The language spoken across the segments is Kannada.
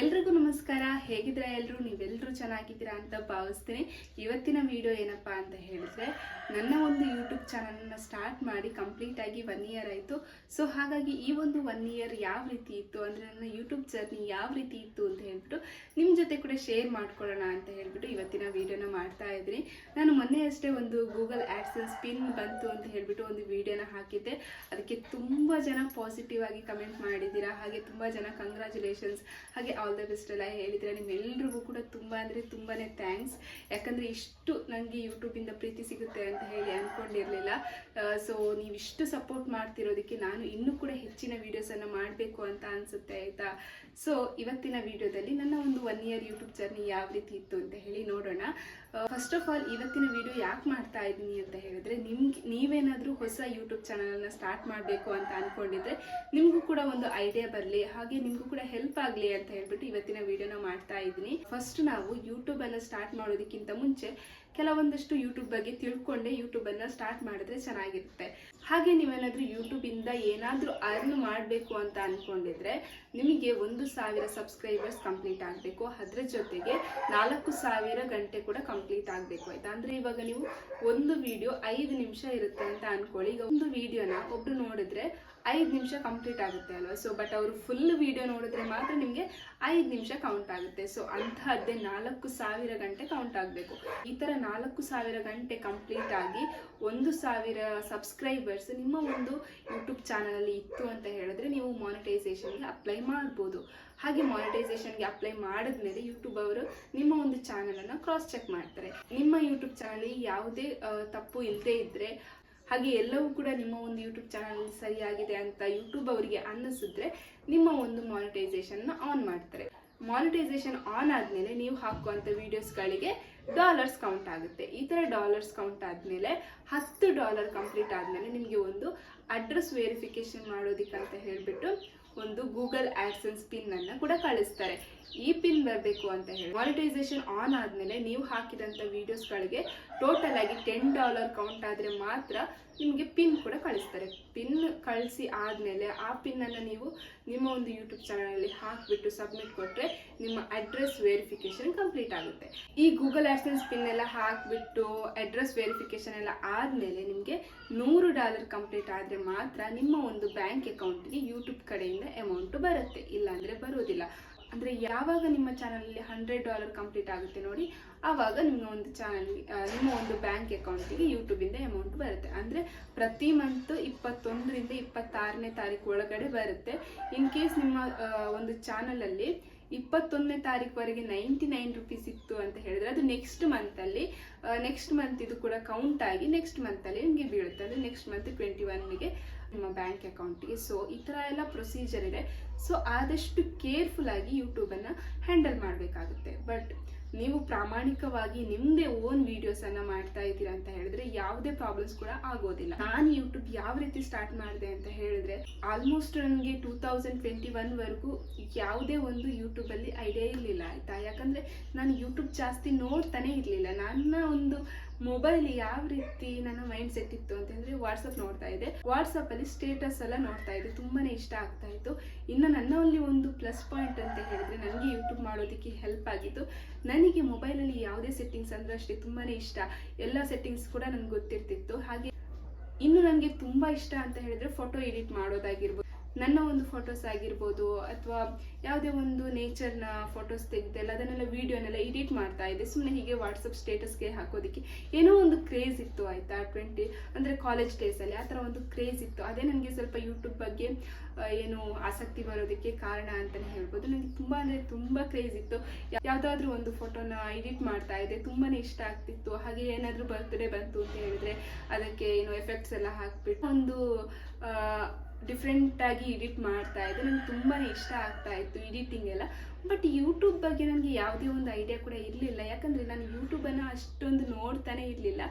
ಎಲ್ರಿಗೂ ನಮಸ್ಕಾರ. ಹೇಗಿದ್ರೆ ಎಲ್ಲರೂ ನೀವೆಲ್ಲರೂ ಚೆನ್ನಾಗಿದ್ದೀರಾ ಅಂತ ಭಾವಿಸ್ತೀನಿ. ಇವತ್ತಿನ ವಿಡಿಯೋ ಏನಪ್ಪಾ ಅಂತ ಹೇಳಿದ್ರೆ, ನನ್ನ ಒಂದು ಯೂಟ್ಯೂಬ್ ಚಾನಲ್ನ ಸ್ಟಾರ್ಟ್ ಮಾಡಿ ಕಂಪ್ಲೀಟ್ ಆಗಿ ಒನ್ ಇಯರ್ ಆಯಿತು. ಸೊ ಹಾಗಾಗಿ ಈ ಒಂದು ಒನ್ ಇಯರ್ ಯಾವ ರೀತಿ ಇತ್ತು ಅಂದರೆ ನನ್ನ ಯೂಟ್ಯೂಬ್ ಜರ್ನಿ ಯಾವ ರೀತಿ ಇತ್ತು ಅಂತ ಹೇಳ್ಬಿಟ್ಟು ನಿಮ್ಮ ಜೊತೆ ಕೂಡ ಶೇರ್ ಮಾಡ್ಕೊಳ್ಳೋಣ ಅಂತ ಹೇಳ್ಬಿಟ್ಟು ಇವತ್ತಿನ ವೀಡಿಯೋನ ಮಾಡ್ತಾ ಇದ್ದೀನಿ. ನಾನು ಮೊನ್ನೆ ಅಷ್ಟೇ ಒಂದು ಗೂಗಲ್ ಆ್ಯಡ್ಸನ್ಸ್ ಪಿನ್ ಬಂತು ಅಂತ ಹೇಳ್ಬಿಟ್ಟು ಒಂದು ವೀಡಿಯೋನ ಹಾಕಿದ್ದೆ. ಅದಕ್ಕೆ ತುಂಬ ಜನ ಪಾಸಿಟಿವ್ ಆಗಿ ಕಮೆಂಟ್ ಮಾಡಿದ್ದೀರಾ. ಹಾಗೆ ತುಂಬ ಜನ ಕಂಗ್ರ್ಯಾಚುಲೇಷನ್ಸ್ ಹಾಗೆ ಆಲ್ ದ ಬೆಸ್ಟ್ ಎಲ್ಲ ಹೇಳಿದ್ರೆ ನಿಮ್ಮೆಲ್ರಿಗೂ ಕೂಡ ತುಂಬ ಅಂದರೆ ತುಂಬಾ ಥ್ಯಾಂಕ್ಸ್ ಯಾಕಂದರೆ ಇಷ್ಟು ನನಗೆ ಯೂಟ್ಯೂಬಿಂದ ಪ್ರೀತಿ ಸಿಗುತ್ತೆ ಅಂತ ಹೇಳಿ ಅಂದ್ಕೊಂಡಿರಲಿಲ್ಲ ಸೊ ನೀವು ಇಷ್ಟು ಸಪೋರ್ಟ್ ಮಾಡ್ತಿರೋದಕ್ಕೆ ನಾನು ಇನ್ನೂ ಕೂಡ ಹೆಚ್ಚಿನ ವೀಡಿಯೋಸನ್ನು ಮಾಡಬೇಕು ಅಂತ ಅನಿಸುತ್ತೆ, ಆಯಿತಾ? ಸೊ ಇವತ್ತಿನ ವಿಡಿಯೋದಲ್ಲಿ ನನ್ನ ಒಂದು ಒನ್ ಇಯರ್ ಯೂಟ್ಯೂಬ್ ಜರ್ನಿ ಯಾವ ರೀತಿ ಇತ್ತು ಅಂತ ಹೇಳಿ ನೋಡೋಣ. ಫಸ್ಟ್ ಆಫ್ ಆಲ್ ಇವತ್ತಿನ ವಿಡಿಯೋ ಯಾಕೆ ಮಾಡ್ತಾ ಇದ್ದೀನಿ ಅಂತ ಹೇಳಿದ್ರೆ, ನಿಮ್ಗೆ, ನೀವೇನಾದರೂ ಹೊಸ ಯೂಟ್ಯೂಬ್ ಚಾನಲನ್ನು ಸ್ಟಾರ್ಟ್ ಮಾಡಬೇಕು ಅಂತ ಅಂದ್ಕೊಂಡಿದ್ರೆ ನಿಮಗೂ ಕೂಡ ಒಂದು ಐಡಿಯಾ ಬರಲಿ, ಹಾಗೆ ನಿಮಗೂ ಕೂಡ ಹೆಲ್ಪ್ ಆಗಲಿ ಅಂತ ಹೇಳ್ಬಿಟ್ಟು ಇವತ್ತಿನ ವಿಡಿಯೋನ ಮಾಡ್ತಾ ಇದ್ದೀನಿ. ಫಸ್ಟ್ ನಾವು ಯೂಟ್ಯೂಬನ್ನು ಸ್ಟಾರ್ಟ್ ಮಾಡೋದಕ್ಕಿಂತ ಮುಂಚೆ ಕೆಲವೊಂದಷ್ಟು ಯೂಟ್ಯೂಬ್ ಬಗ್ಗೆ ತಿಳ್ಕೊಂಡೆ ಯೂಟ್ಯೂಬನ್ನು ಸ್ಟಾರ್ಟ್ ಮಾಡಿದ್ರೆ ಚೆನ್ನಾಗಿರುತ್ತೆ. ಹಾಗೆ ನೀವೇನಾದರೂ ಯೂಟ್ಯೂಬಿಂದ ಏನಾದರೂ ಅರ್ನ್ ಮಾಡಬೇಕು ಅಂತ ಅಂದ್ಕೊಂಡಿದ್ರೆ ನಿಮಗೆ ಒಂದು ಸಾವಿರ ಸಬ್ಸ್ಕ್ರೈಬರ್ಸ್ ಕಂಪ್ಲೀಟ್ ಆಗಬೇಕು. ಅದರ ಜೊತೆಗೆ ನಾಲ್ಕು ಸಾವಿರ ಗಂಟೆ ಕೂಡ ಕಂಪ್ಲೀಟ್ ಆಗಬೇಕು ಆಯ್ತಾ? ಅಂದರೆ ಇವಾಗ ನೀವು ಒಂದು ವಿಡಿಯೋ ಐದು ನಿಮಿಷ ಇರುತ್ತೆ ಅಂತ ಅನ್ಕೊಳ್ಳಿ. ಈಗ ಒಂದು ವಿಡಿಯೋನ ಒಬ್ರು ನೋಡಿದ್ರೆ ಐದು ನಿಮಿಷ ಕಂಪ್ಲೀಟ್ ಆಗುತ್ತೆ ಅಲ್ವಾ? ಸೊ ಬಟ್ ಅವರು ಫುಲ್ ವಿಡಿಯೋ ನೋಡಿದ್ರೆ ಮಾತ್ರ ನಿಮಗೆ ಐದು ನಿಮಿಷ ಕೌಂಟ್ ಆಗುತ್ತೆ. ಸೊ ಅಂತಹದ್ದೇ ನಾಲ್ಕು ಸಾವಿರ ಗಂಟೆ ಕೌಂಟ್ ಆಗಬೇಕು. ಈ ಥರ ನಾಲ್ಕು ಸಾವಿರ ಗಂಟೆ ಕಂಪ್ಲೀಟ್ ಆಗಿ ಒಂದು ಸಾವಿರ ಸಬ್ಸ್ಕ್ರೈಬರ್ಸ್ ನಿಮ್ಮ ಒಂದು ಯೂಟ್ಯೂಬ್ ಚಾನಲಲ್ಲಿ ಇತ್ತು ಅಂತ ಹೇಳಿದ್ರೆ ನೀವು ಮಾನಿಟೈಸೇಷನ್ಗೆ ಅಪ್ಲೈ ಮಾಡ್ಬೋದು. ಹಾಗೆ ಮಾನಿಟೈಸೇಷನ್ಗೆ ಅಪ್ಲೈ ಮಾಡಿದ್ಮೇಲೆ ಯೂಟ್ಯೂಬ್ ಅವರು ನಿಮ್ಮ ಒಂದು ಚಾನಲನ್ನು ಕ್ರಾಸ್ ಚೆಕ್ ಮಾಡ್ತಾರೆ. ನಿಮ್ಮ ಯೂಟ್ಯೂಬ್ ಚಾನಲ್ ಯಾವುದೇ ತಪ್ಪು ಇಲ್ಲದೆ ಇದ್ದರೆ ಹಾಗೆ ಎಲ್ಲವೂ ಕೂಡ ನಿಮ್ಮ ಒಂದು ಯೂಟ್ಯೂಬ್ ಚಾನಲ್ ಸರಿಯಾಗಿದೆ ಅಂತ ಯೂಟ್ಯೂಬ್ ಅವರಿಗೆ ಅನ್ನಿಸಿದ್ರೆ ನಿಮ್ಮ ಒಂದು ಮಾನಿಟೈಸೇಷನ್ನ ಆನ್ ಮಾಡ್ತಾರೆ. ಮಾನಿಟೈಸೇಷನ್ ಆನ್ ಆದಮೇಲೆ ನೀವು ಹಾಕುವಂಥ ವೀಡಿಯೋಸ್ಗಳಿಗೆ ಡಾಲರ್ಸ್ ಕೌಂಟ್ ಆಗುತ್ತೆ. ಈ ಥರ ಡಾಲರ್ಸ್ ಕೌಂಟ್ ಆದಮೇಲೆ ಹತ್ತು ಡಾಲರ್ ಕಂಪ್ಲೀಟ್ ಆದಮೇಲೆ ನಿಮಗೆ ಒಂದು ಅಡ್ರೆಸ್ ವೆರಿಫಿಕೇಶನ್ ಮಾಡೋದಕ್ಕಂತ ಹೇಳಿಬಿಟ್ಟು ಒಂದು ಗೂಗಲ್ ಆ್ಯಡ್ಸನ್ಸ್ ಪಿನ್ನನ್ನು ಕೂಡ ಕಳಿಸ್ತಾರೆ. ಈ ಪಿನ್ ಬರಬೇಕು ಅಂತ ಹೇಳಿ. ಮಾನಿಟೈಸೇಷನ್ ಆನ್ ಆದಮೇಲೆ ನೀವು ಹಾಕಿದಂಥ ವಿಡಿಯೋಸ್ಗಳಿಗೆ ಟೋಟಲ್ ಆಗಿ ಟೆನ್ ಡಾಲರ್ ಕೌಂಟ್ ಆದರೆ ಮಾತ್ರ ನಿಮಗೆ ಪಿನ್ ಕೂಡ ಕಳಿಸ್ತಾರೆ. ಪಿನ್ ಕಳಿಸಿ ಆದಮೇಲೆ ಆ ಪಿನ್ನನ್ನು ನೀವು ನಿಮ್ಮ ಒಂದು ಯೂಟ್ಯೂಬ್ ಚಾನಲಲ್ಲಿ ಹಾಕಿಬಿಟ್ಟು ಸಬ್ಮಿಟ್ ಕೊಟ್ಟರೆ ನಿಮ್ಮ ಅಡ್ರೆಸ್ ವೆರಿಫಿಕೇಶನ್ ಕಂಪ್ಲೀಟ್ ಆಗುತ್ತೆ. ಈ ಗೂಗಲ್ ಆಡ್ಸೆನ್ಸ್ ಪಿನ್ ಎಲ್ಲ ಹಾಕಿಬಿಟ್ಟು ಅಡ್ರೆಸ್ ವೆರಿಫಿಕೇಶನ್ ಎಲ್ಲ ಆದಮೇಲೆ ನಿಮಗೆ ನೂರು ಡಾಲರ್ ಕಂಪ್ಲೀಟ್ ಆದರೆ ಮಾತ್ರ ನಿಮ್ಮ ಒಂದು ಬ್ಯಾಂಕ್ ಅಕೌಂಟ್ಗೆ ಯೂಟ್ಯೂಬ್ ಕಡೆಯಿಂದ ಅಮೌಂಟ್ ಬರುತ್ತೆ. ಇಲ್ಲಾಂದರೆ ಬರೋದಿಲ್ಲ ಅಂದರೆ ಯಾವಾಗ ನಿಮ್ಮ ಚಾನಲಲ್ಲಿ ಹಂಡ್ರೆಡ್ ಡಾಲರ್ ಕಂಪ್ಲೀಟ್ ಆಗುತ್ತೆ ನೋಡಿ, ಆವಾಗ ನಿಮ್ಮ ಒಂದು ಚಾನಲ್ ನಿಮ್ಮ ಒಂದು ಬ್ಯಾಂಕ್ ಅಕೌಂಟಿಗೆ ಯೂಟ್ಯೂಬಿಂದ ಅಮೌಂಟ್ ಬರುತ್ತೆ. ಅಂದರೆ ಪ್ರತಿ ಮಂತ್ ಇಪ್ಪತ್ತೊಂದರಿಂದ ಇಪ್ಪತ್ತಾರನೇ ತಾರೀಕು ಒಳಗಡೆ ಬರುತ್ತೆ. ಇನ್ ಕೇಸ್ ನಿಮ್ಮ ಒಂದು ಚಾನಲಲ್ಲಿ ಇಪ್ಪತ್ತೊಂದನೇ ತಾರೀಕುವರೆಗೆ ನೈಂಟಿ ನೈನ್ ರುಪೀಸ್ ಇತ್ತು ಅಂತ ಹೇಳಿದ್ರೆ ಅದು ನೆಕ್ಸ್ಟ್ ಮಂತಲ್ಲಿ ನೆಕ್ಸ್ಟ್ ಮಂತ್ ಇದು ಕೂಡ ಕೌಂಟ್ ಆಗಿ ನೆಕ್ಸ್ಟ್ ಮಂತಲ್ಲಿ ನಿಮಗೆ ಬೀಳುತ್ತೆ. ಅಂದರೆ ನೆಕ್ಸ್ಟ್ ಮಂತ್ ಟ್ವೆಂಟಿ ಒನ್ಗೆ ನಿಮ್ಮ ಬ್ಯಾಂಕ್ ಅಕೌಂಟಿಗೆ ಸೊ ಈ ಥರ ಎಲ್ಲ ಪ್ರೊಸೀಜರ್ ಇದೆ. ಸೊ ಆದಷ್ಟು ಕೇರ್ಫುಲ್ ಆಗಿ ಯೂಟ್ಯೂಬನ್ನು ಹ್ಯಾಂಡಲ್ ಮಾಡಬೇಕಾಗುತ್ತೆ. ಬಟ್ ನೀವು ಪ್ರಾಮಾಣಿಕವಾಗಿ ನಿಮ್ಮದೇ ಓನ್ ವೀಡಿಯೋಸನ್ನು ಮಾಡ್ತಾ ಇದ್ದೀರಾ ಅಂತ ಹೇಳಿದ್ರೆ ಯಾವುದೇ ಪ್ರಾಬ್ಲಮ್ಸ್ ಕೂಡ ಆಗೋದಿಲ್ಲ. ನಾನು ಯೂಟ್ಯೂಬ್ ಯಾವ ರೀತಿ ಸ್ಟಾರ್ಟ್ ಮಾಡಿದೆ ಅಂತ ಹೇಳಿದ್ರೆ ಆಲ್ಮೋಸ್ಟ್ ನನಗೆ ಟೂ ತೌಸಂಡ್ ಟ್ವೆಂಟಿ ಒನ್ವರೆಗೂ ಯಾವುದೇ ಒಂದು ಯೂಟ್ಯೂಬಲ್ಲಿ ಐಡಿಯಾ ಇರಲಿಲ್ಲ, ಆಯಿತಾ? ಯಾಕಂದರೆ ನಾನು ಯೂಟ್ಯೂಬ್ ಜಾಸ್ತಿ ನೋಡ್ತಾನೆ ಇರಲಿಲ್ಲ. ನನ್ನ ಒಂದು ಮೊಬೈಲ್ ಯಾವ ರೀತಿ ನನ್ನ ಮೈಂಡ್ ಸೆಟ್ ಇತ್ತು ಅಂತಂದ್ರೆ ವಾಟ್ಸಪ್ ನೋಡ್ತಾ ಇದ್ದೆ. ವಾಟ್ಸಪ್ ಅಲ್ಲಿ ಸ್ಟೇಟಸ್ ಎಲ್ಲ ನೋಡ್ತಾ ಇದ್ದೆ. ತುಂಬಾನೇ ಇಷ್ಟ ಆಗ್ತಾ ಇತ್ತು. ಇನ್ನು ನನ್ನಲ್ಲಿ ಒಂದು ಪ್ಲಸ್ ಪಾಯಿಂಟ್ ಅಂತ ಹೇಳಿದ್ರೆ ನನಗೆ ಯೂಟ್ಯೂಬ್ ಮಾಡೋದಕ್ಕೆ ಹೆಲ್ಪ್ ಆಗಿತ್ತು. ನನಗೆ ಮೊಬೈಲಲ್ಲಿ ಯಾವುದೇ ಸೆಟ್ಟಿಂಗ್ಸ್ ಅಂದ್ರೆ ಅಷ್ಟೇ ತುಂಬಾನೇ ಇಷ್ಟ. ಎಲ್ಲ ಸೆಟ್ಟಿಂಗ್ಸ್ ಕೂಡ ನನಗೆ ಗೊತ್ತಿರ್ತಿತ್ತು. ಹಾಗೆ ಇನ್ನು ನನಗೆ ತುಂಬಾ ಇಷ್ಟ ಅಂತ ಹೇಳಿದ್ರೆ ಫೋಟೋ ಎಡಿಟ್ ಮಾಡೋದಾಗಿರ್ಬೋದು. ನನ್ನ ಒಂದು ಫೋಟೋಸ್ ಆಗಿರ್ಬೋದು ಅಥವಾ ಯಾವುದೇ ಒಂದು ನೇಚರ್ನ ಫೋಟೋಸ್ ತೆಗೆದೆಲ್ಲ ಅದನ್ನೆಲ್ಲ ವೀಡಿಯೋನೆಲ್ಲ ಎಡಿಟ್ ಮಾಡ್ತಾ ಇದ್ದೆ. ಸುಮ್ಮನೆ ಹೀಗೆ ವಾಟ್ಸಪ್ ಸ್ಟೇಟಸ್ಗೆ ಹಾಕೋದಕ್ಕೆ. ಏನೋ ಒಂದು ಕ್ರೇಜ್ ಇತ್ತು ಆಯಿತಾ ಟ್ವೆಂಟಿ ಅಂದರೆ ಕಾಲೇಜ್ ಡೇಸಲ್ಲಿ ಆ ಥರ ಒಂದು ಕ್ರೇಜ್ ಇತ್ತು. ಅದೇ ನನಗೆ ಸ್ವಲ್ಪ ಯೂಟ್ಯೂಬ್ ಬಗ್ಗೆ ಏನು ಆಸಕ್ತಿ ಬರೋದಕ್ಕೆ ಕಾರಣ ಅಂತಲೇ ಹೇಳ್ಬೋದು. ನನಗೆ ತುಂಬ ಅಂದರೆ ತುಂಬ ಕ್ರೇಜ್ ಇತ್ತು. ಯಾವುದಾದ್ರೂ ಒಂದು ಫೋಟೋನ ಎಡಿಟ್ ಮಾಡ್ತಾ ಇದ್ದೆ. ತುಂಬಾ ಇಷ್ಟ ಆಗ್ತಿತ್ತು. ಹಾಗೆ ಏನಾದರೂ ಬರ್ತ್ಡೇ ಬಂತು ಅಂತ ಹೇಳಿದ್ರೆ ಅದಕ್ಕೆ ಏನು ಎಫೆಕ್ಟ್ಸ್ ಎಲ್ಲ ಹಾಕ್ಬಿಟ್ಟು ಒಂದು ಡಿಫ್ರೆಂಟ್ ಆಗಿ ಎಡಿಟ್ ಮಾಡ್ತಾ ಇದ್ದೆ. ನನಗೆ ತುಂಬಾ ಇಷ್ಟ ಆಗ್ತಾ ಇತ್ತು ಎಡಿಟಿಂಗ್ ಎಲ್ಲ. ಬಟ್ ಯೂಟ್ಯೂಬ್ ಬಗ್ಗೆ ನನಗೆ ಯಾವುದೇ ಒಂದು ಐಡಿಯಾ ಕೂಡ ಇರಲಿಲ್ಲ. ಯಾಕಂದರೆ ನಾನು ಯೂಟ್ಯೂಬನ್ನು ಅಷ್ಟೊಂದು ನೋಡ್ತಾನೆ ಇರಲಿಲ್ಲ.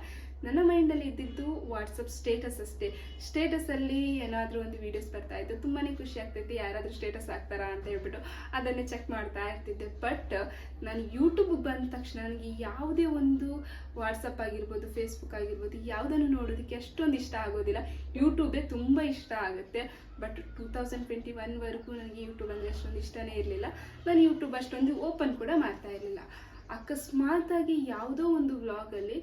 ನನ್ನ ಮೈಂಡಲ್ಲಿ ಇದ್ದಿದ್ದು ವಾಟ್ಸಪ್ ಸ್ಟೇಟಸ್ ಅಷ್ಟೇ. ಸ್ಟೇಟಸಲ್ಲಿ ಏನಾದರೂ ಒಂದು ವೀಡಿಯೋಸ್ ಬರ್ತಾ ಇತ್ತು ತುಂಬಾ ಖುಷಿ ಆಗ್ತೈತಿ, ಯಾರಾದರೂ ಸ್ಟೇಟಸ್ ಹಾಕ್ತಾರಾ ಅಂತ ಹೇಳ್ಬಿಟ್ಟು ಅದನ್ನೇ ಚೆಕ್ ಮಾಡ್ತಾ ಇರ್ತಿದ್ದೆ. ಬಟ್ ನಾನು ಯೂಟ್ಯೂಬ್ ಬಂದ ತಕ್ಷಣ ನನಗೆ ಯಾವುದೇ ಒಂದು ವಾಟ್ಸಪ್ ಆಗಿರ್ಬೋದು ಫೇಸ್ಬುಕ್ ಆಗಿರ್ಬೋದು, ಯಾವುದನ್ನು ನೋಡೋದಕ್ಕೆ ಅಷ್ಟೊಂದು ಇಷ್ಟ ಆಗೋದಿಲ್ಲ. ಯೂಟ್ಯೂಬೇ ತುಂಬ ಇಷ್ಟ ಆಗುತ್ತೆ. ಬಟ್ ಟೂ ತೌಸಂಡ್ ಟ್ವೆಂಟಿ ಒನ್ವರೆಗೂ ನನಗೆ ಯೂಟ್ಯೂಬ್ ಅಂದರೆ ಅಷ್ಟೊಂದು ಇಷ್ಟನೇ ಇರಲಿಲ್ಲ. ನಾನು ಯೂಟ್ಯೂಬ್ ಅಷ್ಟೊಂದು ಓಪನ್ ಕೂಡ ಮಾಡ್ತಾ ಇರಲಿಲ್ಲ. ಅಕಸ್ಮಾತಾಗಿ ಯಾವುದೋ ಒಂದು ವ್ಲಾಗಲ್ಲಿ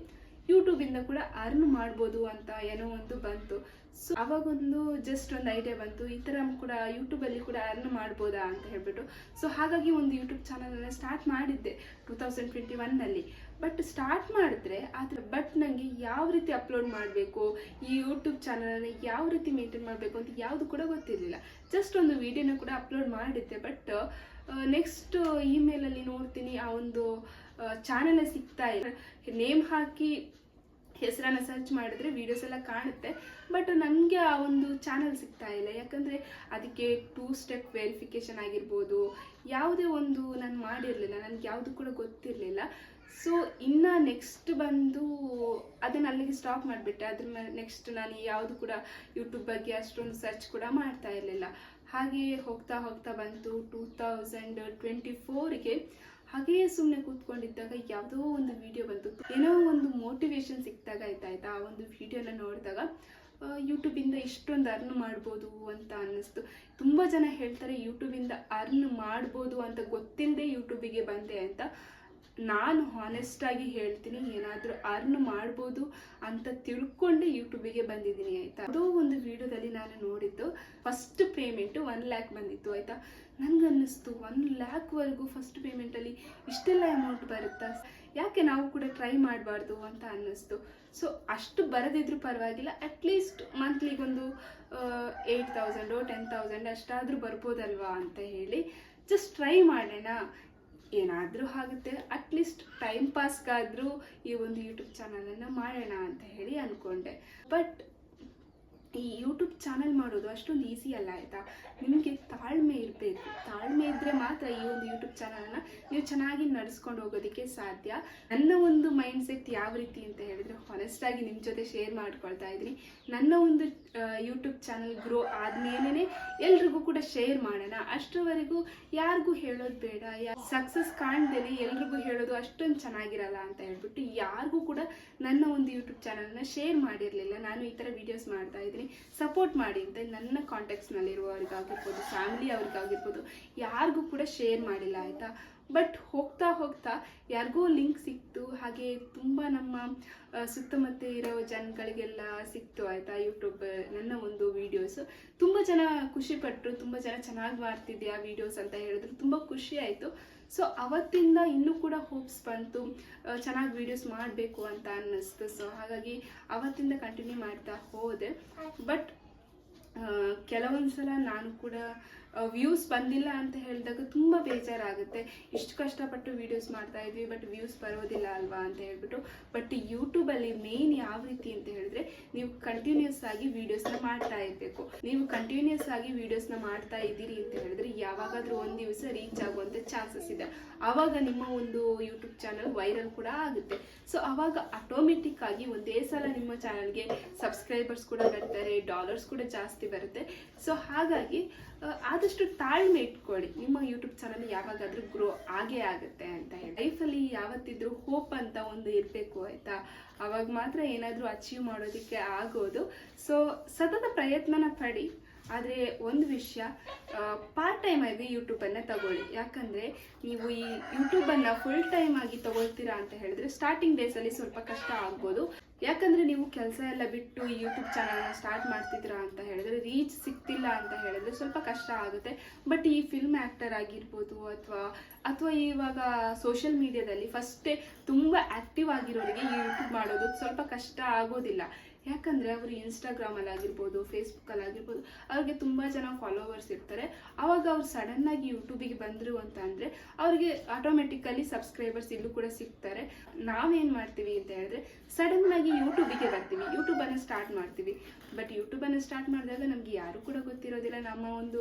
ಯೂಟ್ಯೂಬಿಂದ ಕೂಡ ಅರ್ನ್ ಮಾಡ್ಬೋದು ಅಂತ ಏನೋ ಒಂದು ಬಂತು. ಸೊ ಅವಾಗೊಂದು ಜಸ್ಟ್ ಒಂದು ಐಡಿಯಾ ಬಂತು. ಈ ಥರ ಕೂಡ ಯೂಟ್ಯೂಬಲ್ಲಿ ಕೂಡ ಅರ್ನ್ ಮಾಡ್ಬೋದಾ ಅಂತ ಹೇಳ್ಬಿಟ್ಟು. ಸೊ ಹಾಗಾಗಿ ಒಂದು ಯೂಟ್ಯೂಬ್ ಚಾನಲನ್ನು ಸ್ಟಾರ್ಟ್ ಮಾಡಿದ್ದೆ ಟೂ ತೌಸಂಡ್ ಟ್ವೆಂಟಿ ಒನ್ನಲ್ಲಿ ಬಟ್ ಸ್ಟಾರ್ಟ್ ಮಾಡಿದ್ರೆ ಆದರೆ ಬಟ್ ನನಗೆ ಯಾವ ರೀತಿ ಅಪ್ಲೋಡ್ ಮಾಡಬೇಕು? ಈ ಯೂಟ್ಯೂಬ್ ಚಾನಲನ್ನು ಯಾವ ರೀತಿ ಮೇಂಟೈನ್ ಮಾಡಬೇಕು ಅಂತ ಯಾವುದು ಕೂಡ ಗೊತ್ತಿರಲಿಲ್ಲ. ಜಸ್ಟ್ ಒಂದು ವಿಡಿಯೋನ ಕೂಡ ಅಪ್ಲೋಡ್ ಮಾಡಿದ್ದೆ. ಬಟ್ ನೆಕ್ಸ್ಟ್ ಇಮೇಲಲ್ಲಿ ನೋಡ್ತೀನಿ ಆ ಒಂದು ಚಾನಲ್ ಸಿಗ್ತಾ ಇಲ್ಲ ನೇಮ್ ಹಾಕಿ ಹೆಸರನ್ನ ಸರ್ಚ್ ಮಾಡಿದ್ರೆ ವೀಡಿಯೋಸ್ ಎಲ್ಲ ಕಾಣುತ್ತೆ. ಬಟ್ ನನಗೆ ಆ ಒಂದು ಚಾನಲ್ ಸಿಗ್ತಾ ಇಲ್ಲ. ಯಾಕಂದರೆ ಅದಕ್ಕೆ ಟೂ ಸ್ಟೆಪ್ ವೆರಿಫಿಕೇಷನ್ ಆಗಿರ್ಬೋದು, ಯಾವುದೇ ಒಂದು ನಾನು ಮಾಡಿರಲಿಲ್ಲ, ನನಗೆ ಯಾವುದು ಕೂಡ ಗೊತ್ತಿರಲಿಲ್ಲ. ಸೊ ಇನ್ನು ನೆಕ್ಸ್ಟ್ ಬಂದು ಅದನ್ನು ಅಲ್ಲಿಗೆ ಸ್ಟಾಪ್ ಮಾಡಿಬಿಟ್ಟೆ. ಅದ್ರ ನೆಕ್ಸ್ಟ್ ನಾನು ಯಾವುದು ಕೂಡ ಯೂಟ್ಯೂಬ್ ಬಗ್ಗೆ ಅಷ್ಟೊಂದು ಸರ್ಚ್ ಕೂಡ ಮಾಡ್ತಾ ಇರಲಿಲ್ಲ. ಹಾಗೆ ಹೋಗ್ತಾ ಹೋಗ್ತಾ ಬಂತು. ಟೂ ತೌಸಂಡ್ ಟ್ವೆಂಟಿ ಫೋರಿಗೆ ಹಾಗೆಯೇ ಸುಮ್ಮನೆ ಕೂತ್ಕೊಂಡಿದ್ದಾಗ ಯಾವುದೋ ಒಂದು ವಿಡಿಯೋ ಬಂತು. ಏನೋ ಒಂದು ಮೋಟಿವೇಶನ್ ಸಿಕ್ಕಿದಾಗ ಆಯ್ತಾಯ್ತಾ ಆ ಒಂದು ವಿಡಿಯೋನ ನೋಡಿದಾಗ ಯೂಟ್ಯೂಬಿಂದ ಇಷ್ಟೊಂದು ಅರ್ನ್ ಮಾಡ್ಬೋದು ಅಂತ ಅನ್ನಿಸ್ತು. ತುಂಬ ಜನ ಹೇಳ್ತಾರೆ ಯೂಟ್ಯೂಬಿಂದ ಅರ್ನ್ ಮಾಡ್ಬೋದು ಅಂತ ಗೊತ್ತಿಲ್ಲದೆ ಯೂಟ್ಯೂಬಿಗೆ ಬಂದೆ ಅಂತ. ನಾನು ಹಾನೆಸ್ಟಾಗಿ ಹೇಳ್ತೀನಿ, ಏನಾದರೂ ಅರ್ನ್ ಮಾಡ್ಬೋದು ಅಂತ ತಿಳ್ಕೊಂಡೆ ಯೂಟ್ಯೂಬಿಗೆ ಬಂದಿದ್ದೀನಿ, ಆಯಿತಾ? ಅದೋ ಒಂದು ವಿಡಿಯೋದಲ್ಲಿ ನಾನು ನೋಡಿದ್ದು ಫಸ್ಟ್ ಪೇಮೆಂಟು ಒನ್ ಲ್ಯಾಕ್ ಬಂದಿತ್ತು, ಆಯಿತಾ? ನನಗನ್ನಿಸ್ತು ಒನ್ ಲ್ಯಾಕ್ವರೆಗೂ ಫಸ್ಟ್ ಪೇಮೆಂಟಲ್ಲಿ ಇಷ್ಟೆಲ್ಲ ಅಮೌಂಟ್ ಬರುತ್ತಾ? ಯಾಕೆ ನಾವು ಕೂಡ ಟ್ರೈ ಮಾಡಬಾರ್ದು ಅಂತ ಅನ್ನಿಸ್ತು. ಸೊ ಅಷ್ಟು ಬರದಿದ್ರೂ ಪರವಾಗಿಲ್ಲ. ಅಟ್ಲೀಸ್ಟ್ ಮಂತ್ಲಿಗೊಂದು ಏಯ್ಟ್ ತೌಸಂಡು ಟೆನ್ ತೌಸಂಡ್ ಅಷ್ಟಾದರೂ ಬರ್ಬೋದಲ್ವಾ ಅಂತ ಹೇಳಿ ಜಸ್ಟ್ ಟ್ರೈ ಮಾಡೋಣ. ಏನಾದರೂ ಆಗುತ್ತೆ. ಅಟ್ಲೀಸ್ಟ್ ಟೈಮ್ ಪಾಸ್ಗಾದರೂ ಈ ಒಂದು ಯೂಟ್ಯೂಬ್ ಚಾನಲನ್ನು ಮಾಡೋಣ ಅಂತ ಹೇಳಿ ಅಂದ್ಕೊಂಡೆ ಬಟ್ ಈ ಯೂಟ್ಯೂಬ್ ಚಾನಲ್ ಮಾಡೋದು ಅಷ್ಟೊಂದು ಈಸಿ ಅಲ್ಲ, ಆಯಿತಾ? ನಿಮಗೆ ತಾಳ್ಮೆ ಇರಬೇಕು. ತಾಳ್ಮೆ ಇದ್ದರೆ ಮಾತ್ರ ಈ ಒಂದು ಯೂಟ್ಯೂಬ್ ಚಾನಲನ್ನು ನೀವು ಚೆನ್ನಾಗಿ ನಡೆಸ್ಕೊಂಡು ಹೋಗೋದಕ್ಕೆ ಸಾಧ್ಯ. ನನ್ನ ಒಂದು ಮೈಂಡ್ ಸೆಟ್ ಯಾವ ರೀತಿ ಅಂತ ಹೇಳಿದ್ರೆ ಹಾನೆಸ್ಟಾಗಿ ನಿಮ್ಮ ಜೊತೆ ಶೇರ್ ಮಾಡ್ಕೊಳ್ತಾ ಇದ್ದೀನಿ. ನನ್ನ ಒಂದು ಯೂಟ್ಯೂಬ್ ಚಾನಲ್ ಗ್ರೋ ಆದ್ಮೇಲೆ ಎಲ್ರಿಗೂ ಕೂಡ ಶೇರ್ ಮಾಡೋಣ. ಅಷ್ಟರವರೆಗೂ ಯಾರಿಗೂ ಹೇಳೋದು ಬೇಡ. ಸಕ್ಸಸ್ ಕಾಣ್ದೇನೆ ಎಲ್ರಿಗೂ ಹೇಳೋದು ಅಷ್ಟೊಂದು ಚೆನ್ನಾಗಿರಲ್ಲ ಅಂತ ಹೇಳ್ಬಿಟ್ಟು ಯಾರಿಗೂ ಕೂಡ ನನ್ನ ಒಂದು ಯೂಟ್ಯೂಬ್ ಚಾನಲ್ನ ಶೇರ್ ಮಾಡಿರಲಿಲ್ಲ. ನಾನು ಈ ಥರ ವೀಡಿಯೋಸ್ ಮಾಡ್ತಾ ಇದ್ದೀನಿ. ಸಪೋರ್ಟ್ ಮಾಡಿ ಅಂತ ನನ್ನ ಕಾಂಟ್ಯಾಕ್ಟ್ಸ್ನಲ್ಲಿರುವವ್ರಿಗಾಗಿರ್ಬೋದು ಫ್ಯಾಮಿಲಿ ಅವ್ರಿಗಾಗಿರ್ಬೋದು, ಯಾರಿಗೂ ಕೂಡ ಶೇರ್ ಮಾಡಿಲ್ಲ, ಆಯಿತಾ? ಬಟ್ ಹೋಗ್ತಾ ಹೋಗ್ತಾ ಯಾರಿಗೋ ಲಿಂಕ್ ಸಿಕ್ತು. ಹಾಗೆ ತುಂಬ ನಮ್ಮ ಸುತ್ತಮುತ್ತ ಇರೋ ಜನಗಳಿಗೆಲ್ಲ ಸಿಕ್ತು ಆಯಿತಾ ಯೂಟ್ಯೂಬ್ ನನ್ನ ಒಂದು ವೀಡಿಯೋಸ್ ತುಂಬ ಜನ ಖುಷಿಪಟ್ಟರು ತುಂಬ ಜನ ಚೆನ್ನಾಗಿ ಮಾಡ್ತಿದ್ಯಾ ವೀಡಿಯೋಸ್ ಅಂತ ಹೇಳಿದ್ರು. ತುಂಬ ಖುಷಿ ಆಯಿತು. ಸೊ ಅವತ್ತಿಂದ ಇನ್ನೂ ಕೂಡ ಹೋಪ್ಸ್ ಬಂತು. ಚೆನ್ನಾಗಿ ವೀಡಿಯೋಸ್ ಮಾಡಬೇಕು ಅಂತ ಅನ್ನಿಸ್ತು. ಸೊ ಹಾಗಾಗಿ ಅವತ್ತಿಂದ ಕಂಟಿನ್ಯೂ ಮಾಡ್ತಾ ಹೋದೆ. ಬಟ್ ಕೆಲವೊಂದು ಸಲ ನಾನು ಕೂಡ ವ್ಯೂಸ್ ಬಂದಿಲ್ಲ ಅಂತ ಹೇಳಿದಾಗ ತುಂಬ ಬೇಜಾರಾಗುತ್ತೆ. ಇಷ್ಟು ಕಷ್ಟಪಟ್ಟು ವೀಡಿಯೋಸ್ ಮಾಡ್ತಾ ಇದ್ವಿ ಬಟ್ ವ್ಯೂಸ್ ಬರೋದಿಲ್ಲ ಅಲ್ವಾ ಅಂತ ಹೇಳ್ಬಿಟ್ಟು. ಬಟ್ ಯೂಟ್ಯೂಬಲ್ಲಿ ಮೇನ್ ಯಾವ ರೀತಿ ಅಂತ ಹೇಳಿದ್ರೆ, ನೀವು ಕಂಟಿನ್ಯೂಸ್ ಆಗಿ ವೀಡಿಯೋಸ್ನ ಮಾಡ್ತಾ ಇರಬೇಕು. ನೀವು ಕಂಟಿನ್ಯೂಸ್ ಆಗಿ ವೀಡಿಯೋಸ್ನ ಮಾಡ್ತಾ ಇದ್ದೀರಿ ಅಂತ ಹೇಳಿದ್ರೆ, ಯಾವಾಗಾದರೂ ಒಂದು ದಿವಸ ರೀಚ್ ಆಗುವಂಥ ಚಾನ್ಸಸ್ ಇದೆ. ಆವಾಗ ನಿಮ್ಮ ಒಂದು ಯೂಟ್ಯೂಬ್ ಚಾನಲ್ ವೈರಲ್ ಕೂಡ ಆಗುತ್ತೆ. ಸೊ ಆವಾಗ ಆಟೋಮೆಟಿಕ್ ಆಗಿ ಒಂದೇ ಸಲ ನಿಮ್ಮ ಚಾನಲ್ಗೆ ಸಬ್ಸ್ಕ್ರೈಬರ್ಸ್ ಕೂಡ ಬರ್ತಾರೆ ಡಾಲರ್ಸ್ ಕೂಡ ಜಾಸ್ತಿ ಬರುತ್ತೆ. ಸೊ ಹಾಗಾಗಿ ಆದಷ್ಟು ತಾಳ್ಮೆ ಇಟ್ಕೊಳ್ಳಿ. ನಿಮ್ಮ ಯೂಟ್ಯೂಬ್ ಚಾನಲ್ ಯಾವಾಗಾದ್ರೂ ಗ್ರೋ ಆಗೇ ಆಗುತ್ತೆ ಅಂತ ಹೇಳಿ. ಲೈಫಲ್ಲಿ ಯಾವತ್ತಿದ್ರೂ ಹೋಪ್ ಅಂತ ಒಂದು ಇರಬೇಕು ಆಯ್ತಾ? ಅವಾಗ ಮಾತ್ರ ಏನಾದರೂ ಅಚೀವ್ ಮಾಡೋದಕ್ಕೆ ಆಗೋದು. ಸೊ ಸತತ ಪ್ರಯತ್ನನ ಪಡಿ. ಆದರೆ ಒಂದು ವಿಷಯ ಪಾರ್ಟ್ ಟೈಮ್ ಆಗಿ ಯೂಟ್ಯೂಬನ್ನು ತಗೊಳ್ಳಿ. ಯಾಕಂದರೆ ನೀವು ಈ ಯೂಟ್ಯೂಬನ್ನು ಫುಲ್ ಟೈಮ್ ಆಗಿ ತಗೊಳ್ತೀರಾ ಅಂತ ಹೇಳಿದ್ರೆ ಸ್ಟಾರ್ಟಿಂಗ್ ಡೇಸಲ್ಲಿ ಸ್ವಲ್ಪ ಕಷ್ಟ ಆಗ್ಬೋದು. ಯಾಕಂದರೆ ನೀವು ಕೆಲಸ ಎಲ್ಲ ಬಿಟ್ಟು ಯೂಟ್ಯೂಬ್ ಚಾನಲ್ನ ಸ್ಟಾರ್ಟ್ ಮಾಡ್ತಿದ್ದೀರಾ ಅಂತ ಹೇಳಿದ್ರೆ ರೀಚ್ ಸಿಗ್ತಿಲ್ಲ ಅಂತ ಹೇಳಿದ್ರೆ ಸ್ವಲ್ಪ ಕಷ್ಟ ಆಗುತ್ತೆ. ಬಟ್ ಈ ಫಿಲ್ಮ್ ಆ್ಯಕ್ಟರ್ ಆಗಿರ್ಬೋದು ಅಥವಾ ಅಥವಾ ಇವಾಗ ಸೋಷಿಯಲ್ ಮೀಡಿಯಾದಲ್ಲಿ ಫಸ್ಟೇ ತುಂಬ ಆ್ಯಕ್ಟಿವ್ ಆಗಿರೋರಿಗೆ ಯೂಟ್ಯೂಬ್ ಮಾಡೋದು ಸ್ವಲ್ಪ ಕಷ್ಟ ಆಗೋದಿಲ್ಲ. ಯಾಕಂದರೆ ಅವರು ಇನ್ಸ್ಟಾಗ್ರಾಮಲ್ಲಿ ಆಗಿರ್ಬೋದು ಫೇಸ್ಬುಕ್ಕಲ್ಲಿ ಆಗಿರ್ಬೋದು ಅವ್ರಿಗೆ ತುಂಬ ಜನ ಫಾಲೋವರ್ಸ್ ಇರ್ತಾರೆ. ಆವಾಗ ಅವ್ರು ಸಡನ್ನಾಗಿ ಯೂಟ್ಯೂಬಿಗೆ ಬಂದರು ಅಂತ ಅಂದರೆ ಅವ್ರಿಗೆ ಆಟೋಮೆಟಿಕಲಿ ಸಬ್ಸ್ಕ್ರೈಬರ್ಸ್ ಇಲ್ಲೂ ಕೂಡ ಸಿಗ್ತಾರೆ. ನಾವೇನು ಮಾಡ್ತೀವಿ ಅಂತ ಹೇಳಿದ್ರೆ ಸಡನ್ನಾಗಿ ಯೂಟ್ಯೂಬಿಗೆ ಬರ್ತೀವಿ. ಯೂಟ್ಯೂಬನ್ನು ಸ್ಟಾರ್ಟ್ ಮಾಡ್ತೀವಿ. ಬಟ್ ಯೂಟ್ಯೂಬನ್ನು ಸ್ಟಾರ್ಟ್ ಮಾಡಿದಾಗ ನಮಗೆ ಯಾರು ಕೂಡ ಗೊತ್ತಿರೋದಿಲ್ಲ. ನಮ್ಮ ಒಂದು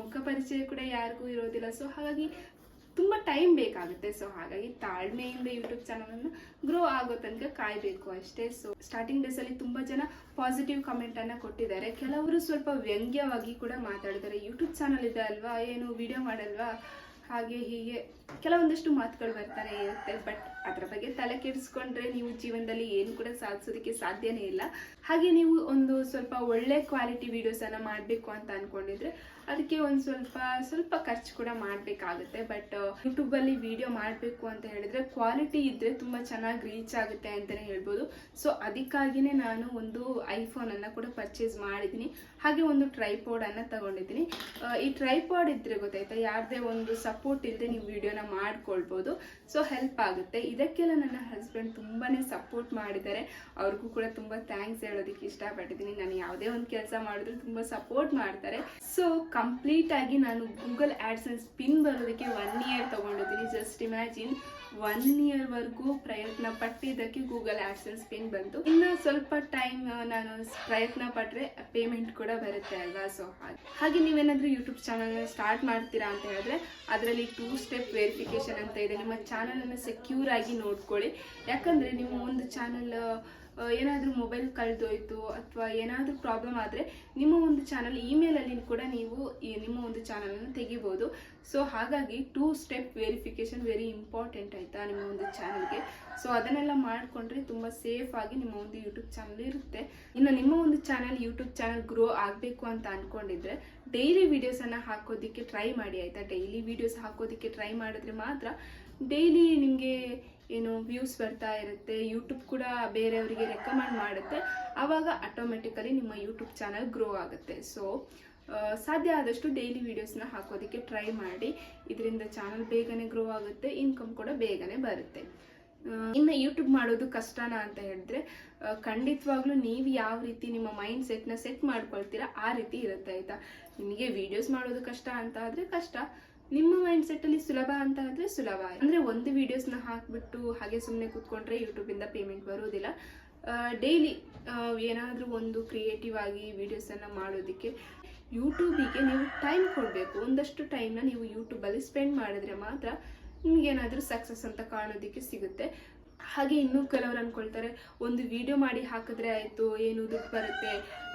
ಮುಖ ಪರಿಚಯ ಕೂಡ ಯಾರಿಗೂ ಇರೋದಿಲ್ಲ. ಸೊ ಹಾಗಾಗಿ ತುಂಬ ಟೈಮ್ ಬೇಕಾಗುತ್ತೆ. ಸೊ ಹಾಗಾಗಿ ತಾಳ್ಮೆಯಿಂದ ಯೂಟ್ಯೂಬ್ ಚಾನಲನ್ನು ಗ್ರೋ ಆಗೋ ತನಕ ಕಾಯಬೇಕು ಅಷ್ಟೇ. ಸೊ ಸ್ಟಾರ್ಟಿಂಗ್ ಡೇಸಲ್ಲಿ ತುಂಬ ಜನ ಪಾಸಿಟಿವ್ ಕಮೆಂಟನ್ನು ಕೊಟ್ಟಿದ್ದಾರೆ. ಕೆಲವರು ಸ್ವಲ್ಪ ವ್ಯಂಗ್ಯವಾಗಿ ಕೂಡ ಮಾತಾಡಿದ್ದಾರೆ. ಯೂಟ್ಯೂಬ್ ಚಾನಲ್ ಇದೆ ಅಲ್ವಾ? ಏನು ವಿಡಿಯೋ ಮಾಡಲ್ವಾ? ಹಾಗೆ ಹೀಗೆ ಕೆಲವೊಂದಷ್ಟು ಮಾತುಗಳು ಬರ್ತಾರೆ ಇರುತ್ತೆ. ಬಟ್ ಅದರ ಬಗ್ಗೆ ತಲೆ ಕೆಡಿಸ್ಕೊಂಡ್ರೆ ನೀವು ಜೀವನದಲ್ಲಿ ಏನು ಕೂಡ ಸಾಧಿಸೋದಕ್ಕೆ ಸಾಧ್ಯನೇ ಇಲ್ಲ. ಹಾಗೆ ನೀವು ಒಂದು ಸ್ವಲ್ಪ ಒಳ್ಳೆ ಕ್ವಾಲಿಟಿ ವೀಡಿಯೋಸನ್ನು ಮಾಡಬೇಕು ಅಂತ ಅಂದ್ಕೊಂಡಿದ್ರೆ ಅದಕ್ಕೆ ಒಂದು ಸ್ವಲ್ಪ ಸ್ವಲ್ಪ ಖರ್ಚು ಕೂಡ ಮಾಡಬೇಕಾಗುತ್ತೆ. ಬಟ್ ಯೂಟ್ಯೂಬಲ್ಲಿ ವಿಡಿಯೋ ಮಾಡಬೇಕು ಅಂತ ಹೇಳಿದ್ರೆ ಕ್ವಾಲಿಟಿ ಇದ್ದರೆ ತುಂಬ ಚೆನ್ನಾಗಿ ರೀಚ್ ಆಗುತ್ತೆ ಅಂತಲೇ ಹೇಳ್ಬೋದು. ಸೊ ಅದಕ್ಕಾಗಿಯೇ ನಾನು ಒಂದು ಐಫೋನನ್ನು ಕೂಡ ಪರ್ಚೇಸ್ ಮಾಡಿದ್ದೀನಿ. ಹಾಗೆ ಒಂದು ಟ್ರೈಪೋಡನ್ನು ತಗೊಂಡಿದ್ದೀನಿ. ಈ ಟ್ರೈಪಾಡ್ ಇದ್ರೆ ಗೊತ್ತಾಯ್ತಾ? ಯಾರದೇ ಒಂದು ಸಪೋರ್ಟ್ ಇಲ್ಲದೆ ನೀವು ವಿಡಿಯೋನ ಮಾಡ್ಕೊಳ್ಬೋದು. ಸೊ ಹೆಲ್ಪ್ ಆಗುತ್ತೆ. ಇದಕ್ಕೆಲ್ಲ ನನ್ನ ಹಸ್ಬೆಂಡ್ ತುಂಬಾ ಸಪೋರ್ಟ್ ಮಾಡಿದ್ದಾರೆ. ಅವ್ರಿಗೂ ಕೂಡ ತುಂಬ ಥ್ಯಾಂಕ್ಸ್ ಹೇಳೋದಕ್ಕೆ ಇಷ್ಟಪಟ್ಟಿದ್ದೀನಿ. ನಾನು ಯಾವುದೇ ಒಂದು ಕೆಲಸ ಮಾಡಿದ್ರು ತುಂಬ ಸಪೋರ್ಟ್ ಮಾಡ್ತಾರೆ. ಸೊ ಕಂಪ್ಲೀಟ್ ಆಗಿ ನಾನು ಗೂಗಲ್ ಆ್ಯಡ್ಸೆನ್ಸ್ ಪಿನ್ ಬರೋದಕ್ಕೆ ಒನ್ ಇಯರ್ ತೊಗೊಂಡಿದ್ದೀನಿ. ಜಸ್ಟ್ ಇಮ್ಯಾಜಿನ್ ಒನ್ ಇಯರ್ವರೆಗೂ ಪ್ರಯತ್ನ ಪಟ್ಟಿದ್ದಕ್ಕೆ ಗೂಗಲ್ ಆ್ಯಡ್ಸೆನ್ಸ್ ಪಿನ್ ಬಂತು. ಇನ್ನು ಸ್ವಲ್ಪ ಟೈಮ್ ನಾನು ಪ್ರಯತ್ನ ಪಟ್ಟರೆ ಪೇಮೆಂಟ್ ಕೂಡ ಬರುತ್ತೆ ಅಲ್ವಾ? ಸೊ ಹಾಗೆ. ಹಾಗೆ ನೀವೇನಾದರೂ ಯೂಟ್ಯೂಬ್ ಚಾನಲ್ ಸ್ಟಾರ್ಟ್ ಮಾಡ್ತೀರಾ ಅಂತ ಹೇಳಿದ್ರೆ ಅದರಲ್ಲಿ ಟೂ ಸ್ಟೆಪ್ ವೆರಿಫಿಕೇಶನ್ ಅಂತ ಇದೆ. ನಿಮ್ಮ ಚಾನಲನ್ನು ಸೆಕ್ಯೂರ್ ಆಗಿ ನೋಡ್ಕೊಳ್ಳಿ. ಯಾಕಂದರೆ ನಿಮ್ಮ ಒಂದು ಚಾನಲ್ ಏನಾದರೂ ಮೊಬೈಲ್ ಕಳೆದೋಯ್ತು ಅಥವಾ ಏನಾದರೂ ಪ್ರಾಬ್ಲಮ್ ಆದರೆ ನಿಮ್ಮ ಒಂದು ಚಾನಲ್ ಇಮೇಲಲ್ಲಿ ಕೂಡ ನೀವು ನಿಮ್ಮ ಒಂದು ಚಾನಲನ್ನು ತೆಗಿಬೋದು. ಸೊ ಹಾಗಾಗಿ two step verification very important ಆಯಿತಾ ನಿಮ್ಮ ಒಂದು ಚಾನಲ್ಗೆ ಸೊ ಅದನ್ನೆಲ್ಲ ಮಾಡಿಕೊಂಡ್ರೆ ತುಂಬ ಆಗಿ ನಿಮ್ಮ ಒಂದು ಯೂಟ್ಯೂಬ್ ಚಾನಲ್ ಇರುತ್ತೆ. ಇನ್ನು ನಿಮ್ಮ ಒಂದು ಚಾನಲ್ ಯೂಟ್ಯೂಬ್ ಚಾನಲ್ ಗ್ರೋ ಆಗಬೇಕು ಅಂತ ಅಂದ್ಕೊಂಡಿದ್ರೆ ಡೈಲಿ ವೀಡಿಯೋಸನ್ನು ಹಾಕೋದಕ್ಕೆ ಟ್ರೈ ಮಾಡಿ ಆಯಿತಾ? ಡೈಲಿ ವೀಡಿಯೋಸ್ ಹಾಕೋದಕ್ಕೆ ಟ್ರೈ ಮಾಡಿದ್ರೆ ಮಾತ್ರ ಡೈಲಿ ನಿಮಗೆ ಏನು ವ್ಯೂಸ್ ಬರ್ತಾ ಇರುತ್ತೆ ಯೂಟ್ಯೂಬ್ ಕೂಡ ಬೇರೆಯವರಿಗೆ ರೆಕಮೆಂಡ್ ಮಾಡುತ್ತೆ. ಆವಾಗ ಆಟೋಮೆಟಿಕಲಿ ನಿಮ್ಮ ಯೂಟ್ಯೂಬ್ ಚಾನಲ್ ಗ್ರೋ ಆಗುತ್ತೆ. ಸೊ ಸಾಧ್ಯ ಆದಷ್ಟು ಡೈಲಿ ವೀಡಿಯೋಸ್ನ ಹಾಕೋದಕ್ಕೆ ಟ್ರೈ ಮಾಡಿ. ಇದರಿಂದ ಚಾನಲ್ ಬೇಗನೆ ಗ್ರೋ ಆಗುತ್ತೆ ಇನ್ಕಮ್ ಕೂಡ ಬೇಗನೆ ಬರುತ್ತೆ. ಇನ್ನು ಯೂಟ್ಯೂಬ್ ಮಾಡೋದು ಕಷ್ಟನಾ ಅಂತ ಹೇಳಿದ್ರೆ ಖಂಡಿತವಾಗ್ಲೂ ನೀವು ಯಾವ ರೀತಿ ನಿಮ್ಮ ಮೈಂಡ್ ಸೆಟ್ನ ಸೆಟ್ ಮಾಡ್ಕೊಳ್ತೀರಾ, ಆ ರೀತಿ ಇರುತ್ತೆ ಆಯ್ತಾ? ನಿಮಗೆ ವಿಡಿಯೋಸ್ ಮಾಡೋದು ಕಷ್ಟ ಅಂತ ಆದರೆ ಕಷ್ಟ. ನಿಮ್ಮ ಮೈಂಡ್ ಸೆಟ್ಟಲ್ಲಿ ಸುಲಭ ಅಂತ ಆದರೆ ಸುಲಭ. ಅಂದರೆ ಒಂದು ವೀಡಿಯೋಸ್ನ ಹಾಕ್ಬಿಟ್ಟು ಹಾಗೆ ಸುಮ್ಮನೆ ಕೂತ್ಕೊಂಡ್ರೆ ಯೂಟ್ಯೂಬಿಂದ ಪೇಮೆಂಟ್ ಬರೋದಿಲ್ಲ ಡೈಲಿ ಏನಾದರೂ ಒಂದು ಕ್ರಿಯೇಟಿವ್ ಆಗಿ ವೀಡಿಯೋಸನ್ನು ಮಾಡೋದಕ್ಕೆ ಯೂಟ್ಯೂಬಿಗೆ ನೀವು ಟೈಮ್ ಕೊಡಬೇಕು. ಒಂದಷ್ಟು ಟೈಮ್ನ ನೀವು ಯೂಟ್ಯೂಬಲ್ಲಿ ಸ್ಪೆಂಡ್ ಮಾಡಿದ್ರೆ ಮಾತ್ರ ನಿಮಗೇನಾದರೂ ಸಕ್ಸಸ್ ಅಂತ ಕಾಣೋದಕ್ಕೆ ಸಿಗುತ್ತೆ. ಹಾಗೆ ಇನ್ನೂ ಕೆಲವರು ಅಂದ್ಕೊಳ್ತಾರೆ ಒಂದು ವಿಡಿಯೋ ಮಾಡಿ ಹಾಕಿದ್ರೆ ಆಯಿತು, ಏನು ದುಡ್ಡು ಬರುತ್ತೆ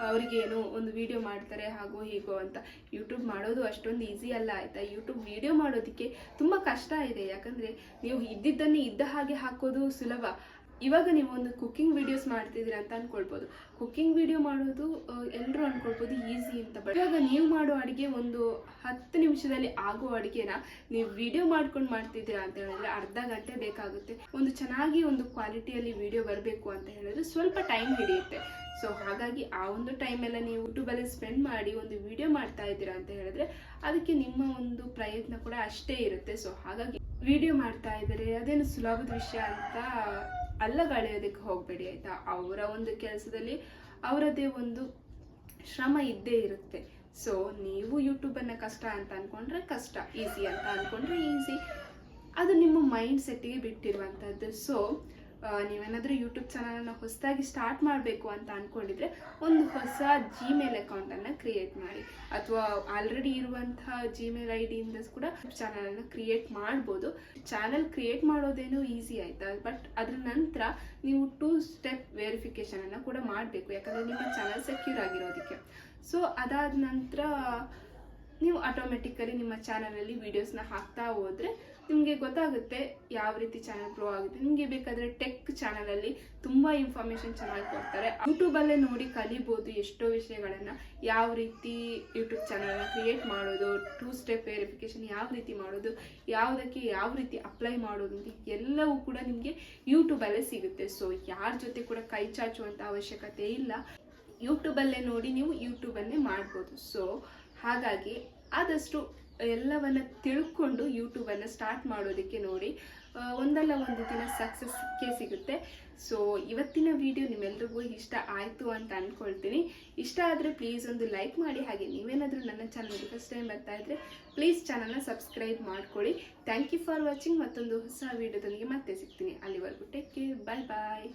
ಅವ್ರಿಗೇನು ಒಂದು ವಿಡಿಯೋ ಮಾಡ್ತಾರೆ, ಹಾಗೋ ಹೀಗೋ ಅಂತ. ಯೂಟ್ಯೂಬ್ ಮಾಡೋದು ಅಷ್ಟೊಂದು ಈಸಿ ಅಲ್ಲ, ಆಯಿತಾ? ಯೂಟ್ಯೂಬ್ ವಿಡಿಯೋ ಮಾಡೋದಕ್ಕೆ ತುಂಬ ಕಷ್ಟ ಇದೆ. ಯಾಕಂದರೆ ನೀವು ಇದ್ದಿದ್ದನ್ನೇ ಇದ್ದ ಹಾಗೆ ಹಾಕೋದು ಸುಲಭ. ಇವಾಗ ನೀವು ಒಂದು ಕುಕ್ಕಿಂಗ್ ವಿಡಿಯೋಸ್ ಮಾಡ್ತಿದ್ದೀರ ಅಂತ ಅನ್ಕೊಳ್ಬೋದು. ಕುಕ್ಕಿಂಗ್ ವಿಡಿಯೋ ಮಾಡೋದು ಎಲ್ಲರೂ ಅನ್ಕೊಳ್ಬೋದು ಈಸಿ ಅಂತ ಬಟ್ ಇವಾಗ ನೀವು ಮಾಡೋ ಅಡುಗೆ ಒಂದು ಹತ್ತು ನಿಮಿಷದಲ್ಲಿ ಆಗೋ ಅಡುಗೆನ ನೀವು ವಿಡಿಯೋ ಮಾಡ್ಕೊಂಡು ಮಾಡ್ತಿದ್ದೀರಾ ಅಂತ ಹೇಳಿದ್ರೆ ಅರ್ಧ ಗಂಟೆ ಬೇಕಾಗುತ್ತೆ. ಒಂದು ಚೆನ್ನಾಗಿ ಒಂದು ಕ್ವಾಲಿಟಿಯಲ್ಲಿ ವಿಡಿಯೋ ಬರಬೇಕು ಅಂತ ಹೇಳಿದ್ರೆ ಸ್ವಲ್ಪ ಟೈಮ್ ಹಿಡಿಯುತ್ತೆ. ಸೊ ಹಾಗಾಗಿ ಆ ಒಂದು ಟೈಮೆಲ್ಲ ನೀವು ಯೂಟ್ಯೂಬಲ್ಲಿ ಸ್ಪೆಂಡ್ ಮಾಡಿ ಒಂದು ವಿಡಿಯೋ ಮಾಡ್ತಾ ಇದ್ದೀರಾ ಅಂತ ಹೇಳಿದ್ರೆ ಅದಕ್ಕೆ ನಿಮ್ಮ ಒಂದು ಪ್ರಯತ್ನ ಕೂಡ ಅಷ್ಟೇ ಇರುತ್ತೆ. ಸೊ ಹಾಗಾಗಿ ವಿಡಿಯೋ ಮಾಡ್ತಾ ಇದ್ದಾರೆ, ಅದೇನು ಸುಲಭದ ವಿಷಯ ಅಂತ ಅಲ್ಲಗಳೆಯೋದಕ್ಕೆ ಹೋಗಬೇಡಿ, ಆಯಿತಾ? ಅವರ ಒಂದು ಕೆಲಸದಲ್ಲಿ ಅವರದೇ ಒಂದು ಶ್ರಮ ಇದ್ದೇ ಇರುತ್ತೆ. ಸೊ ನೀವು ಯೂಟ್ಯೂಬನ್ನು ಕಷ್ಟ ಅಂತ ಅಂದ್ಕೊಂಡ್ರೆ ಕಷ್ಟ ಈಸಿ ಅಂತ ಅಂದ್ಕೊಂಡ್ರೆ ಈಸಿ ಅದು ನಿಮ್ಮ ಮೈಂಡ್ ಸೆಟ್ಟಿಗೆ ಬಿಟ್ಟಿರುವಂಥದ್ದು ಸೊ ನೀವೇನಾದರೂ ಯೂಟ್ಯೂಬ್ ಚಾನಲನ್ನು ಹೊಸದಾಗಿ ಸ್ಟಾರ್ಟ್ ಮಾಡಬೇಕು ಅಂತ ಅಂದ್ಕೊಂಡಿದ್ರೆ ಒಂದು ಹೊಸ ಜಿಮೇಲ್ ಅಕೌಂಟನ್ನು ಕ್ರಿಯೇಟ್ ಮಾಡಿ. ಅಥವಾ ಆಲ್ರೆಡಿ ಇರುವಂತಹ ಜಿಮೇಲ್ ಐ ಡಿಯಿಂದ ಕೂಡ ಚಾನಲನ್ನು ಕ್ರಿಯೇಟ್ ಮಾಡ್ಬೋದು. ಚಾನಲ್ ಕ್ರಿಯೇಟ್ ಮಾಡೋದೇನು ಈಸಿ ಆಯಿತಾ? ಬಟ್ ಅದ್ರ ನಂತರ ನೀವು ಟೂ ಸ್ಟೆಪ್ ವೆರಿಫಿಕೇಷನನ್ನು ಕೂಡ ಮಾಡಬೇಕು. ಯಾಕಂದರೆ ನಿಮ್ಮ ಚಾನಲ್ ಸೆಕ್ಯೂರ್ ಆಗಿರೋದಕ್ಕೆ. ಸೊ ಅದಾದ ನಂತರ ನೀವು ಆಟೋಮೆಟಿಕಲಿ ನಿಮ್ಮ ಚಾನಲಲ್ಲಿ ವೀಡಿಯೋಸ್ನ ಹಾಕ್ತಾ ಹೋದರೆ ನಿಮಗೆ ಗೊತ್ತಾಗುತ್ತೆ ಯಾವ ರೀತಿ ಚಾನಲ್ ಗ್ರೋ ಆಗುತ್ತೆ ನಿಮಗೆ ಬೇಕಾದರೆ ಟೆಕ್ ಚಾನಲಲ್ಲಿ ತುಂಬ ಇನ್ಫಾರ್ಮೇಷನ್ ಚೆನ್ನಾಗಿ ಕೊಡ್ತಾರೆ. ಯೂಟ್ಯೂಬಲ್ಲೇ ನೋಡಿ ಕಲಿಬೋದು ಎಷ್ಟೋ ವಿಷಯಗಳನ್ನು. ಯಾವ ರೀತಿ ಯೂಟ್ಯೂಬ್ ಚಾನಲ್ನ ಕ್ರಿಯೇಟ್ ಮಾಡೋದು ಟೂ ಸ್ಟೆಪ್ ವೆರಿಫಿಕೇಶನ್ ಯಾವ ರೀತಿ ಮಾಡೋದು, ಯಾವುದಕ್ಕೆ ಯಾವ ರೀತಿ ಅಪ್ಲೈ ಮಾಡೋದು ಅಂತ ಎಲ್ಲವೂ ಕೂಡ ನಿಮಗೆ ಯೂಟ್ಯೂಬಲ್ಲೇ ಸಿಗುತ್ತೆ. ಸೊ ಯಾರ ಜೊತೆ ಕೂಡ ಕೈ ಚಾಚುವಂಥ ಅವಶ್ಯಕತೆ ಇಲ್ಲ. ಯೂಟ್ಯೂಬಲ್ಲೇ ನೋಡಿ ನೀವು ಯೂಟ್ಯೂಬಲ್ಲೇ ಮಾಡ್ಬೋದು. ಸೊ ಹಾಗಾಗಿ ಆದಷ್ಟು ಎಲ್ಲವನ್ನ ತಿಳ್ಕೊಂಡು ಯೂಟ್ಯೂಬನ್ನು ಸ್ಟಾರ್ಟ್ ಮಾಡೋದಕ್ಕೆ ನೋಡಿ ಒಂದಲ್ಲ ಒಂದು ದಿನ ಸಕ್ಸಸ್ಗೆ ಸಿಗುತ್ತೆ. ಸೊ ಇವತ್ತಿನ ವಿಡಿಯೋ ನಿಮ್ಮೆಲ್ರಿಗೂ ಇಷ್ಟ ಆಯಿತು ಅಂತ ಅಂದ್ಕೊಳ್ತೀನಿ ಇಷ್ಟ ಆದರೆ ಪ್ಲೀಸ್ ಒಂದು ಲೈಕ್ ಮಾಡಿ, ಹಾಗೆ ನೀವೇನಾದರೂ ನನ್ನ ಚಾನಲ್ಗೆ ಫಸ್ಟ್ ಟೈಮ್ ಬರ್ತಾ ಇದ್ದರೆ ಪ್ಲೀಸ್ ಚಾನಲ್ನ ಸಬ್ಸ್ಕ್ರೈಬ್ ಮಾಡ್ಕೊಳ್ಳಿ. ಥ್ಯಾಂಕ್ ಯು ಫಾರ್ ವಾಚಿಂಗ್ ಮತ್ತೊಂದು ಹೊಸ ವಿಡಿಯೋದೊಂದಿಗೆ ಮತ್ತೆ ಸಿಗ್ತೀನಿ. ಅಲ್ಲಿವರೆಗೂ ಟೇಕ್ ಕೇರ್ ಬಾಯ್ ಬಾಯ್